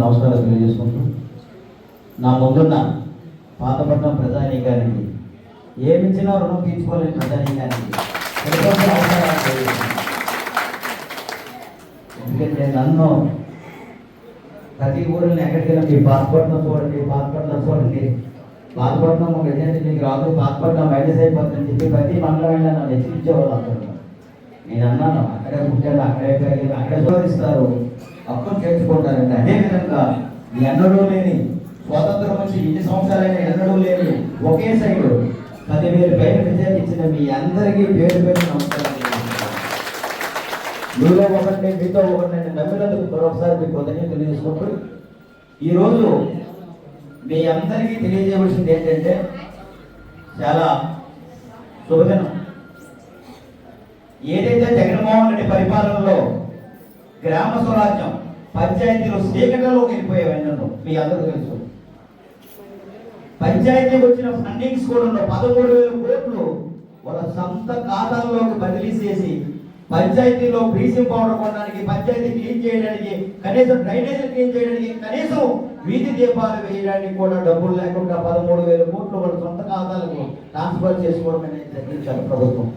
నమస్కారాలు తెలియజేసుకుంటూ నా ముందున్న పాతపట్నం ప్రజానీకానికి ఏమిచ్చినా రుణం తీర్చుకోలేని ప్రజానీకానికి ఎటువంటి ఎందుకంటే నన్ను ప్రతి ఊరిని ఎక్కడికి వెళ్ళి మీ పాతపట్నం చూడండి పాతపట్నం చూడండి. పాతపట్నం ఒక ఏజెంట్ మీకు రాదు పాతపట్నం మైనస్ అయిపోతుందని చెప్పి ప్రతి మండలం వెళ్ళినా నన్ను హెచ్చరించేవాళ్ళు అందరూ. నేను అన్నాను అక్కడే పుట్టాను అక్కడే పెరిగాడు అక్కడే శోధిస్తారు అప్పుడు చేర్చుకుంటారండి. అదేవిధంగా ఎన్నడూ లేని స్వాతంత్రం వచ్చి ఇన్ని సంవత్సరాలైన ఎన్నడూ లేని ఒకే సైడు పదివేలు పేరు విజయాలు ఇచ్చిన మీ అందరికీ పేరు పేరు నమస్కారం మీలో ఒకటి మీతో ఒకటి నమ్మినందుకు మరొకసారి మీకు కృతజ్ఞత తెలియజేసుకుంటూ ఈరోజు మీ అందరికీ తెలియజేయవలసింది ఏంటంటే చాలా శుభదినం. ఏదైతే జగన్మోహన్ రెడ్డి పరిపాలనలో గ్రామ స్వరాజ్యం పంచాయతీలు చీకటలోకి వెళ్ళిపోయేవన్నీ మీ అందరూ తెలుసు. పంచాయతీకి వచ్చిన ఫండింగ్స్ కూడా ఉన్న పదమూడు వేల కోట్లు వాళ్ళ సొంత ఖాతాల్లోకి బదిలీ చేసి పంచాయతీలో బ్లీచింగ్ పౌడర్ కొనడానికి పంచాయతీ క్లీన్ చేయడానికి కనీసం డ్రైనేజ్ క్లీన్ చేయడానికి కనీసం వీధి దీపాలు వేయడానికి కూడా డబ్బులు లేకుండా పదమూడు వేల కోట్లు వాళ్ళ సొంత ఖాతాలకు ట్రాన్స్ఫర్ చేసుకోవడం అనేది జరిగించారు ప్రభుత్వం.